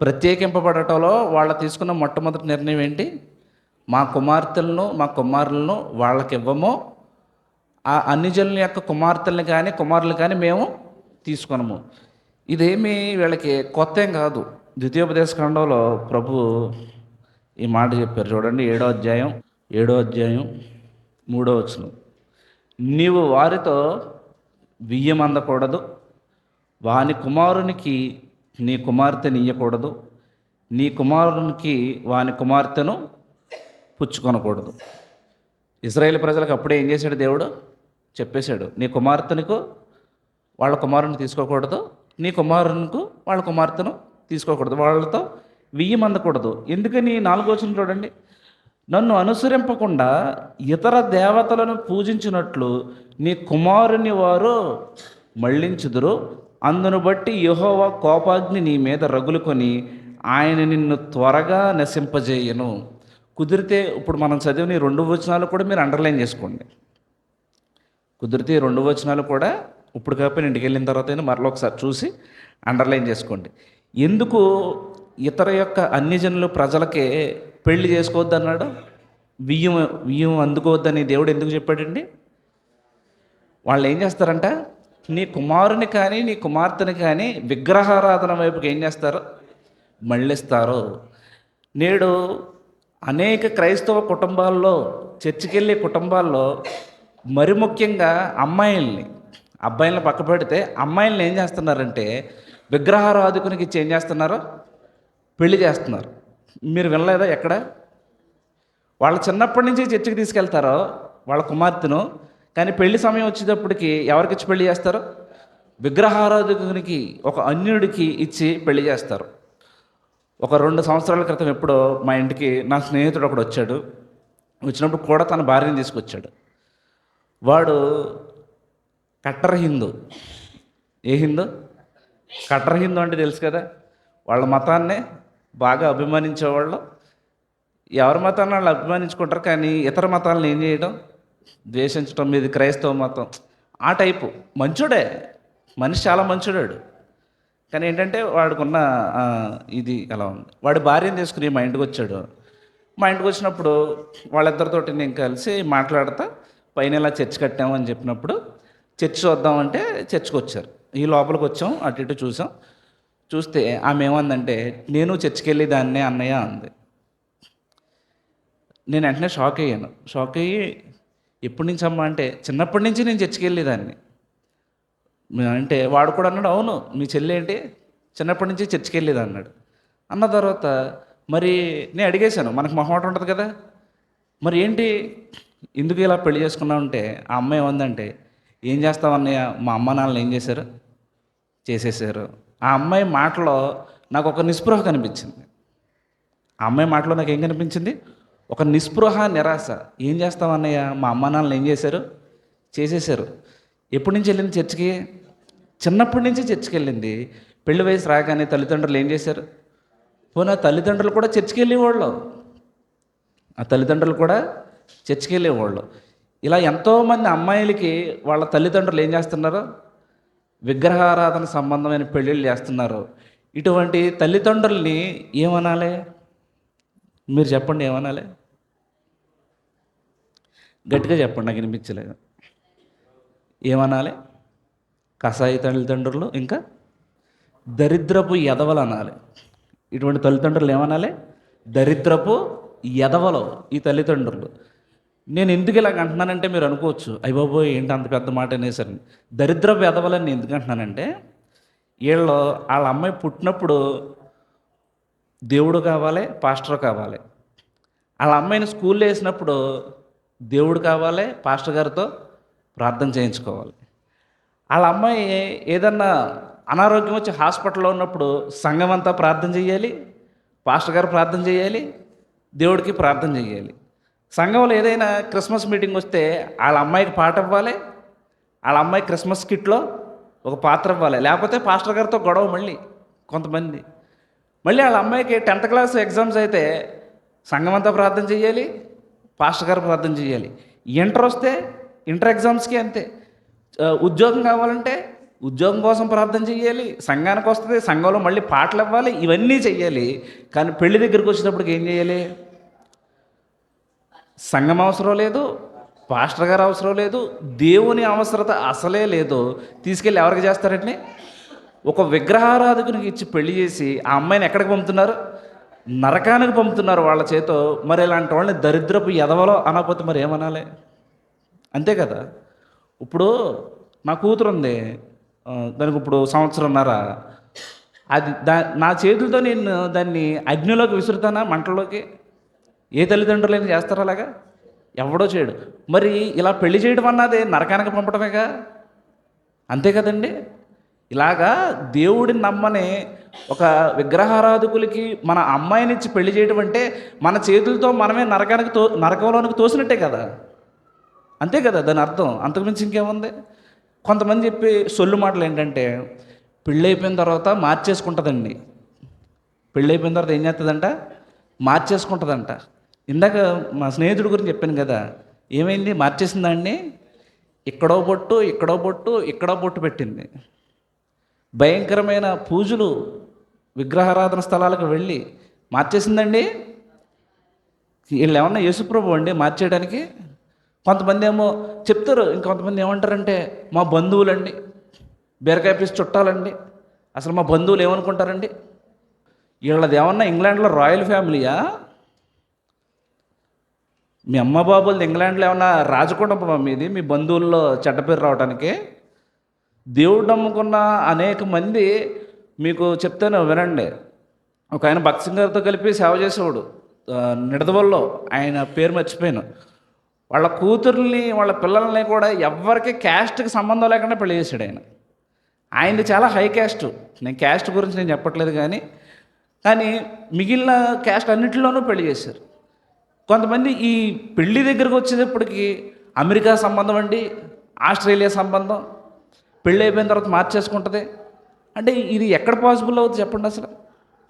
ప్రత్యేకింపబడటంలో వాళ్ళ తీసుకున్న మొట్టమొదటి నిర్ణయం ఏంటి? మా కుమార్తెలను మా కుమారులను వాళ్ళకి ఇవ్వము ఆ అన్నిజనుల యొక్క కుమార్తెల్ని కానీ కుమారులు కానీ మేము తీసుకొనము. ఇదేమి వీళ్ళకి కొత్త ఏం కాదు. ద్వితీయోపదేశ ఖండంలో ప్రభు ఈ మాట చెప్పారు. చూడండి ఏడో అధ్యాయం ఏడో అధ్యాయం మూడో వచనం. నీవు వారితో బియ్యం అందకూడదు. వాని కుమారునికి నీ కుమార్తెని ఇయ్యకూడదు. నీ కుమారునికి వాని కుమార్తెను పుచ్చుకొనకూడదు. ఇజ్రాయేల్ ప్రజలకు అప్పుడే ఏం చేశాడు దేవుడు? చెప్పేశాడు. నీ కుమార్తెనికు వాళ్ళ కుమారుని తీసుకోకూడదు. నీ కుమారునికు వాళ్ళ కుమార్తెను తీసుకోకూడదు. వాళ్ళతో వియ్యం అందకూడదు ఎందుకని? నాలుగో వచ్చిన చూడండి. నన్ను అనుసరింపకుండా ఇతర దేవతలను పూజించినట్లు నీ కుమారుని వారు మళ్ళించుదురు. అందును బట్టి యహోవ కోపాగ్ని నీ మీద రగులుకొని ఆయన నిన్ను త్వరగా నశింపజేయను. కుదిరితే ఇప్పుడు మనం చదివిన రెండు వచనాలు కూడా మీరు అండర్లైన్ చేసుకోండి. కుదిరితే రెండు వచనాలు కూడా ఇప్పుడు కాకపోయినా ఇంటికి వెళ్ళిన తర్వాత అయినా ఒకసారి చూసి అండర్లైన్ చేసుకోండి. ఎందుకు ఇతర యొక్క అన్ని జనులు ప్రజలకే పెళ్ళి చేసుకోవద్దు అన్నాడు బియ్యం బియ్యం అందుకోవద్దని దేవుడు ఎందుకు చెప్పాడండి? వాళ్ళు ఏం చేస్తారంట? నీ కుమారుని కానీ నీ కుమార్తెని కానీ విగ్రహారాధన వైపుకి ఏం చేస్తారు? మళ్ళిస్తారు. నేడు అనేక క్రైస్తవ కుటుంబాల్లో చర్చికెళ్ళే కుటుంబాల్లో మరి ముఖ్యంగా అమ్మాయిల్ని అబ్బాయిలను పక్క పెడితే అమ్మాయిల్ని ఏం చేస్తున్నారంటే విగ్రహారాధకునికి ఇచ్చి ఏం చేస్తున్నారు? పెళ్ళి చేస్తున్నారు. మీరు వినలేదా ఎక్కడ? వాళ్ళ చిన్నప్పటి నుంచి చర్చికి తీసుకెళ్తారో వాళ్ళ కుమార్తెను కానీ పెళ్ళి సమయం వచ్చేటప్పటికి ఎవరికి ఇచ్చి పెళ్ళి చేస్తారు? విగ్రహారాధకునికి ఒక అన్యుడికి ఇచ్చి పెళ్ళి చేస్తారు. ఒక రెండు సంవత్సరాల క్రితం ఎప్పుడో మా ఇంటికి నా స్నేహితుడు ఒకడు వచ్చాడు. వచ్చినప్పుడు కూడా తన భార్యని తీసుకొచ్చాడు. వాడు కట్టర్ హిందూ. ఏ హిందూ? కట్టర్ హిందూ అంటే తెలుసు కదా. వాళ్ళ మతాన్నే బాగా అభిమానించేవాళ్ళు. ఎవరి మతాన్ని వాళ్ళు అభిమానించుకుంటారు కానీ ఇతర మతాలను ఏం చేయడం? ద్వేషించడం మీద క్రైస్తవ మతం ఆ టైపు. మంచోడే. మనిషి చాలా మంచోడాడు. కానీ ఏంటంటే వాడుకున్న ఇది ఎలా ఉంది? వాడి భార్యను తీసుకుని మా ఇంటికి వచ్చాడు. మా ఇంటికి వచ్చినప్పుడు వాళ్ళిద్దరితోటి నేను కలిసి మాట్లాడతా పైన ఇలా చర్చ్ కట్టాము అని చెప్పినప్పుడు చర్చ్ చూద్దామంటే చర్చ్కి వచ్చారు. ఈ లోపలికి వచ్చాం అటు ఇటు చూసాం. చూస్తే ఆమె ఏమందంటే నేను చర్చ్కి వెళ్ళి దాన్నే అన్నయ్య అంది. నేను వెంటనే షాక్ అయ్యాను. షాక్ అయ్యి ఎప్పటి నుంచి అమ్మా అంటే చిన్నప్పటి నుంచి నేను చర్చికి వెళ్ళేదాన్ని అంటే వాడు కూడా అన్నాడు అవును మీ చెల్లి ఏంటి చిన్నప్పటి నుంచి చర్చికి వెళ్ళేది అన్నాడు అన్న తర్వాత మరి నేను అడిగేశాను మనకు మొహమాట ఉంటుంది కదా మరి ఏంటి? ఎందుకు ఇలా పెళ్ళి చేసుకున్నావు? అంటే ఆ అమ్మాయి ఏమందంటే ఏం చేస్తావు అన్నయ్య? మా అమ్మ నాన్నలు ఏం చేశారు? చేసేసారు. ఆ అమ్మాయి మాటలో నాకు ఒక నిస్పృహ కనిపించింది. ఆ అమ్మాయి మాటలో నాకు ఏం కనిపించింది? ఒక నిస్పృహ నిరాశ. ఏం చేస్తామన్నయ్య మా అమ్మ నాన్నలు ఏం చేశారు? చేసేసారు ఎప్పటి నుంచి వెళ్ళింది చర్చికి? చిన్నప్పటి నుంచి చర్చికి వెళ్ళింది. పెళ్ళి వయసు రాగానే తల్లిదండ్రులు ఏం చేశారు? పోనీ ఆ తల్లిదండ్రులు కూడా చర్చికి వెళ్ళేవాళ్ళు. ఆ తల్లిదండ్రులు కూడా చర్చికి వెళ్ళేవాళ్ళు. ఇలా ఎంతోమంది అమ్మాయిలకి వాళ్ళ తల్లిదండ్రులు ఏం చేస్తున్నారు? విగ్రహారాధన సంబంధమైన పెళ్ళిళ్ళు చేస్తున్నారు. ఇటువంటి తల్లిదండ్రుల్ని ఏమనాలి? మీరు చెప్పండి ఏమనాలి? గట్టిగా చెప్పండి నాకు వినిపించలేదు. ఏమనాలి? కసాయి తల్లిదండ్రులు ఇంకా దరిద్రపు ఎదవలు అనాలి. ఇటువంటి తల్లిదండ్రులు ఏమనాలి? దరిద్రపు ఎదవలు ఈ తల్లిదండ్రులు. నేను ఎందుకు ఇలాగ అంటున్నానంటే మీరు అనుకోవచ్చు అయ్యబాబోయ్ ఏంటి అంత పెద్ద మాట అనేసరి. దరిద్రపు ఎదవలని ఎందుకు అంటున్నానంటే వీళ్ళు వాళ్ళ అమ్మాయి పుట్టినప్పుడు దేవుడు కావాలి పాస్టర్ కావాలి. వాళ్ళ అమ్మాయిని స్కూల్లో వేసినప్పుడు దేవుడు కావాలి పాస్టర్ గారితో ప్రార్థన చేయించుకోవాలి. వాళ్ళ అమ్మాయి ఏదన్నా అనారోగ్యం వచ్చి హాస్పిటల్లో ఉన్నప్పుడు సంఘం అంతా ప్రార్థన చేయాలి పాస్టర్ గారు ప్రార్థన చేయాలి దేవుడికి ప్రార్థన చేయాలి. సంఘంలో ఏదైనా క్రిస్మస్ మీటింగ్ వస్తే వాళ్ళ అమ్మాయికి పాట ఇవ్వాలి వాళ్ళ అమ్మాయి క్రిస్మస్ కిట్లో ఒక పాత్ర ఇవ్వాలి. లేకపోతే పాస్టర్ గారితో గొడవ మళ్ళీ కొంతమంది. మళ్ళీ వాళ్ళ అమ్మాయికి టెన్త్ క్లాస్ ఎగ్జామ్స్ అయితే సంఘమంతా ప్రార్థన చేయాలి పాస్టర్ గారు ప్రార్థన చేయాలి. ఇంటర్ వస్తే ఇంటర్ ఎగ్జామ్స్కి అంతే. ఉద్యోగం కావాలంటే ఉద్యోగం కోసం ప్రార్థన చేయాలి సంఘానికి వస్తుంది సంఘంలో మళ్ళీ పాటలు ఇవ్వాలి ఇవన్నీ చెయ్యాలి కానీ పెళ్ళి దగ్గరికి వచ్చేటప్పటికి ఏం చేయాలి? సంఘం అవసరం లేదు పాస్టర్ గారు అవసరం లేదు దేవుని అవసరత అసలే లేదు. తీసుకెళ్ళి ఎవరికి చేస్తారండి? ఒక విగ్రహారాధకునికి ఇచ్చి పెళ్ళి చేసి ఆ అమ్మాయిని ఎక్కడికి పంపుతున్నారు? నరకానికి పంపుతున్నారు వాళ్ళ చేతో. మరి ఇలాంటి వాళ్ళని దరిద్రపు ఎదవలో అనకపోతే మరి ఏమనాలి? అంతే కదా? ఇప్పుడు నా కూతురు ఉంది. దానికి ఇప్పుడు సంవత్సరంన్నర. అది దా నా చేతులతో నేను దాన్ని అగ్నిలోకి విసురుతానా? మంటల్లోకి ఏ తల్లిదండ్రులైనా చేస్తారా అలాగా? ఎవడో చేయడు. మరి ఇలా పెళ్ళి చేయడం అన్నది నరకానికి పంపడమేగా అంతే కదండి? ఇలాగా దేవుడిని నమ్మని ఒక విగ్రహారాధకులకి మన అమ్మాయిని ఇచ్చి పెళ్ళి చేయడం అంటే మన చేతులతో మనమే నరకానికి తో నరకంలోనికి తోసినట్టే కదా? అంతే కదా దాని అర్థం? అంతకుమించి ఇంకేముంది? కొంతమంది చెప్పే సొల్లు మాటలు ఏంటంటే పెళ్ళి అయిపోయిన తర్వాత మార్చేసుకుంటుందండి. పెళ్ళి అయిపోయిన తర్వాత ఏం చేస్తుందంట మార్చేసుకుంటుందంట. ఇందాక మా స్నేహితుడి గురించి చెప్పాను కదా ఏమైంది? మార్చేసిందా అండి ఇక్కడో బొట్టు ఇక్కడో బొట్టు ఇక్కడో బొట్టు పెట్టింది. భయంకరమైన పూజలు విగ్రహారాధన స్థలాలకు వెళ్ళి మార్చేసిందండి? వీళ్ళు ఏమన్నా యేసుప్రభు అండి మార్చేయడానికి? కొంతమంది ఏమో చెప్తారు ఇంకొంతమంది ఏమంటారంటే మా బంధువులండి బీరకాయ పీస్ చుట్టాలండి అసలు మా బంధువులు ఏమనుకుంటారండి? వీళ్ళది ఏమన్నా ఇంగ్లాండ్లో రాయల్ ఫ్యామిలీయా? మీ అమ్మ బాబులది ఇంగ్లాండ్లో ఏమన్నా రాజకుటుంబమా మీది మీ బంధువుల్లో చెడ్డ పేరు రావడానికి దేవుడు నమ్ముకున్న అనేక మంది మీకు చెప్తాను వినండి. ఒక ఆయన భక్సింగ్ గారితో కలిపి సేవ చేసేవాడు. నిడదవల్లో ఆయన పేరు మర్చిపోయాను. వాళ్ళ కూతుర్ని వాళ్ళ పిల్లల్ని కూడా ఎవరికి క్యాస్ట్కి సంబంధం లేకుండా పెళ్ళి చేశాడు ఆయన. ఆయనది చాలా హై క్యాస్ట్. నేను క్యాస్ట్ గురించి నేను చెప్పట్లేదు కానీ కానీ మిగిలిన క్యాస్ట్ అన్నింటిలోనూ పెళ్ళి చేశారు. కొంతమంది ఈ పెళ్ళి దగ్గరకు వచ్చేటప్పటికి అమెరికా సంబంధం అండి ఆస్ట్రేలియా సంబంధం పెళ్ళి అయిపోయిన తర్వాత మార్చేసుకుంటుంది? అంటే ఇది ఎక్కడ పాసిబుల్ అవుతుంది చెప్పండి అసలు?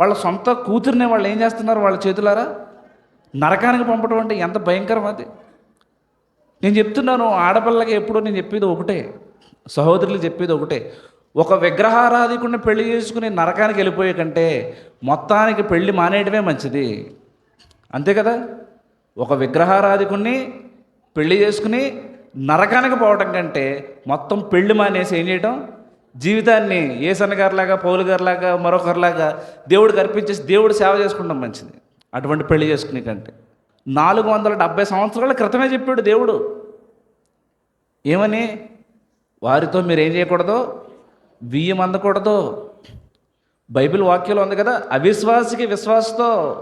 వాళ్ళ సొంత కూతుర్నే వాళ్ళు ఏం చేస్తున్నారు వాళ్ళ చేతులారా? నరకానికి పంపడం అంటే ఎంత భయంకరం అది? నేను చెప్తున్నాను ఆడపిల్లకి ఎప్పుడో నేను చెప్పేది ఒకటే సహోదరులు చెప్పేది ఒకటే. ఒక విగ్రహారాధికుడిని పెళ్ళి చేసుకుని నరకానికి వెళ్ళిపోయే కంటే మొత్తానికి పెళ్ళి మానేయడమే మంచిది. అంతే కదా? ఒక విగ్రహారాధికుణ్ణి పెళ్ళి చేసుకుని నరకానికి పోవటం కంటే మొత్తం పెళ్ళి మానేసి ఏం చేయటం? జీవితాన్ని ఏసన్న గారిలాగా పౌలు గారిలాగా మరొకరిలాగా దేవుడికి అర్పించేసి దేవుడు సేవ చేసుకుంటాం మంచిది. అటువంటి పెళ్ళి చేసుకునే కంటే. నాలుగు వందల డెబ్బై సంవత్సరాల క్రితమే చెప్పాడు దేవుడు. ఏమని? వారితో మీరు ఏం చేయకూడదు? బియ్యం అందకూడదు? బైబిల్ వాక్యంలో ఉంది కదా అవిశ్వాసికి విశ్వాసతో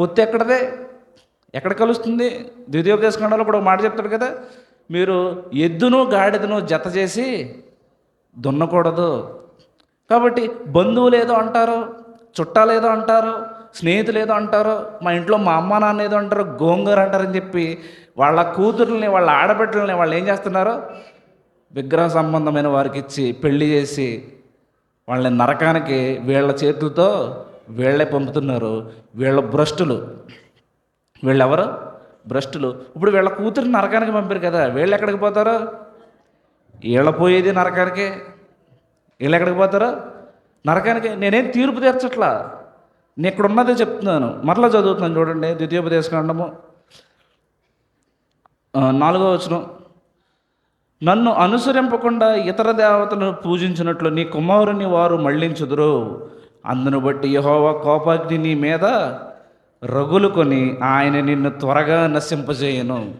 పొత్తు ఎక్కడదే? ఎక్కడ కలుస్తుంది? ద్వితీయోపదేశ ఖండంలో కూడా ఒక మాట చెప్తాడు కదా మీరు ఎద్దును గాడిదను జత చేసి దున్నకూడదు. కాబట్టి బంధువులు ఏదో అంటారు చుట్టాలు ఏదో అంటారు స్నేహితులు ఏదో అంటారు మా ఇంట్లో మా అమ్మ నాన్న ఏదో అంటారు గోంగూర అంటారని చెప్పి వాళ్ళ కూతుర్ని వాళ్ళ ఆడబిడ్డలని వాళ్ళు ఏం చేస్తున్నారు? విగ్రహ సంబంధమైన వారికి ఇచ్చి పెళ్ళి చేసి వాళ్ళని నరకానికి వీళ్ళ చేతులతో వీళ్ళే పంపుతున్నారు వీళ్ళ భ్రష్టులు. వీళ్ళెవరు? భ్రష్టులు. ఇప్పుడు వీళ్ళ కూతురు నరకానికి పంపారు కదా వీళ్ళు ఎక్కడికి పోతారు? వీళ్ళ పోయేది నరకానికే. వీళ్ళు ఎక్కడికి పోతారు? నరకానికి. నేనేం తీర్పు తీర్చట్లా? నేను ఇక్కడ ఉన్నదే చెప్తున్నాను. మరలా చదువుతున్నాను చూడండి ద్వితీయోపదేశ ఖండము నాలుగో వచనం. నన్ను అనుసరింపకుండా ఇతర దేవతలను పూజించినట్లు నీ కుమారుని వారు మళ్ళించుదురు. అందును బట్టి యహోవా కోపాగ్ని నీ మీద రగులు కొని ఆయన నిన్ను త్వరగా నశింపజేయను.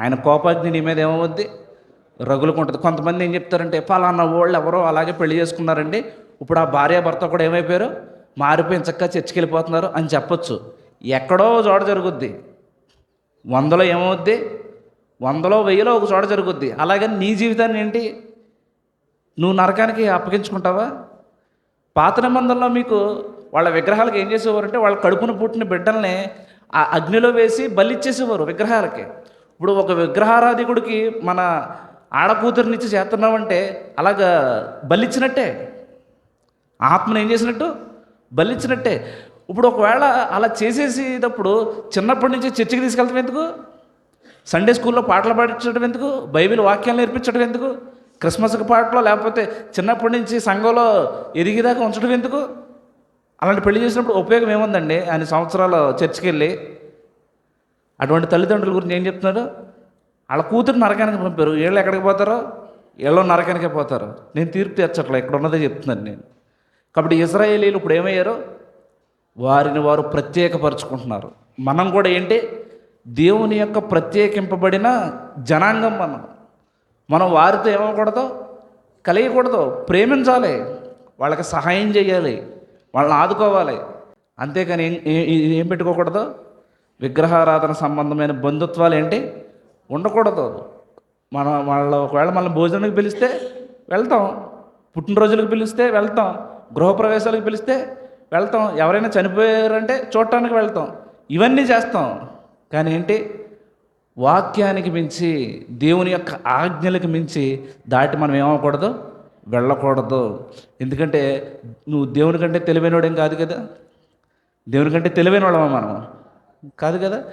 ఆయన కోపాగ్ని నీ మీద ఏమవుద్ది? రగులుకుంటుంది. కొంతమంది ఏం చెప్తారంటే పలానా వాళ్ళు ఎవరో అలాగే పెళ్ళి చేసుకున్నారండి. ఇప్పుడు ఆ భార్య భర్త కూడా ఏమైపోయారు? మారిపోయిన చక్కగా చర్చికి వెళ్ళిపోతున్నారు అని చెప్పొచ్చు. ఎక్కడో చోట జరుగుద్ది. వందలో ఏమవుద్ది? వందలో వెయ్యిలో ఒక చోట జరుగుద్ది. అలాగని నీ జీవితాన్ని ఏంటి? నువ్వు నరకానికి అప్పగించుకుంటావా? పాత నిబంధనలో మీకు వాళ్ళ విగ్రహాలకు ఏం చేసేవారంటే వాళ్ళ కడుపున పుట్టిన బిడ్డల్ని ఆ అగ్నిలో వేసి బలిచ్చేసేవారు విగ్రహాలకి. ఇప్పుడు ఒక విగ్రహారాధికుడికి మన ఆడకూతురునిచ్చి చేస్తున్నామంటే అలాగా బలిచ్చినట్టే. ఆత్మను ఏం చేసినట్టు? బలిచ్చినట్టే. ఇప్పుడు ఒకవేళ అలా చేసేసేటప్పుడు చిన్నప్పటి నుంచి చర్చికి తీసుకెళ్తాం ఎందుకు? సండే స్కూల్లో పాటలు పాడించడం ఎందుకు? బైబిల్ వాక్యాలు నేర్పించడం ఎందుకు? క్రిస్మస్కి పాటలో లేకపోతే చిన్నప్పటి నుంచి సంఘంలో ఎదిగేదాకా ఉంచడం ఎందుకు? అలాంటి పెళ్ళి చేసినప్పుడు ఉపయోగం ఏముందండి? ఆయన సంవత్సరాలు చర్చికి వెళ్ళి అటువంటి తల్లిదండ్రుల గురించి ఏం చెప్తున్నారు? వాళ్ళ కూతురు నరకానికి పంపారు. వీళ్ళు ఎక్కడికి పోతారో? వీళ్ళు నరకానికే పోతారు. నేను తీర్పు తీర్చట్లే ఇక్కడ ఉన్నదే చెప్తున్నాను నేను. కాబట్టి ఇజ్రాయేలీలు ఇప్పుడు ఏమయ్యారు? వారిని వారు ప్రత్యేకపరుచుకుంటున్నారు. మనం కూడా ఏంటి? దేవుని యొక్క ప్రత్యేకింపబడిన జనాంగం మనం. మనం వారితో ఏమవకూడదు కలియకూడదు. ప్రేమించాలి. వాళ్ళకి సహాయం చేయాలి. వాళ్ళని ఆదుకోవాలి. అంతేకాని ఏం ఏం పెట్టుకోకూడదు? విగ్రహారాధన సంబంధమైన బంధుత్వాలు ఏంటి? ఉండకూడదు. మనం వాళ్ళ ఒకవేళ మనం భోజనానికి పిలిస్తే వెళ్తాం. పుట్టినరోజులకు పిలిస్తే వెళ్తాం. గృహప్రవేశాలకు పిలిస్తే వెళ్తాం. ఎవరైనా చనిపోయారంటే చూడటానికి వెళ్తాం. ఇవన్నీ చేస్తాం. కానీ ఏంటి? వాక్యానికి మించి దేవుని యొక్క ఆజ్ఞలకు మించి దాటి మనం ఏమవకూడదు వెళ్ళకూడదు. ఎందుకంటే నువ్వు దేవుని కంటే తెలివైనవాడేం కాదు కదా? దేవుని కంటే తెలివైన వాళ్ళమా మనం కాదు కదా?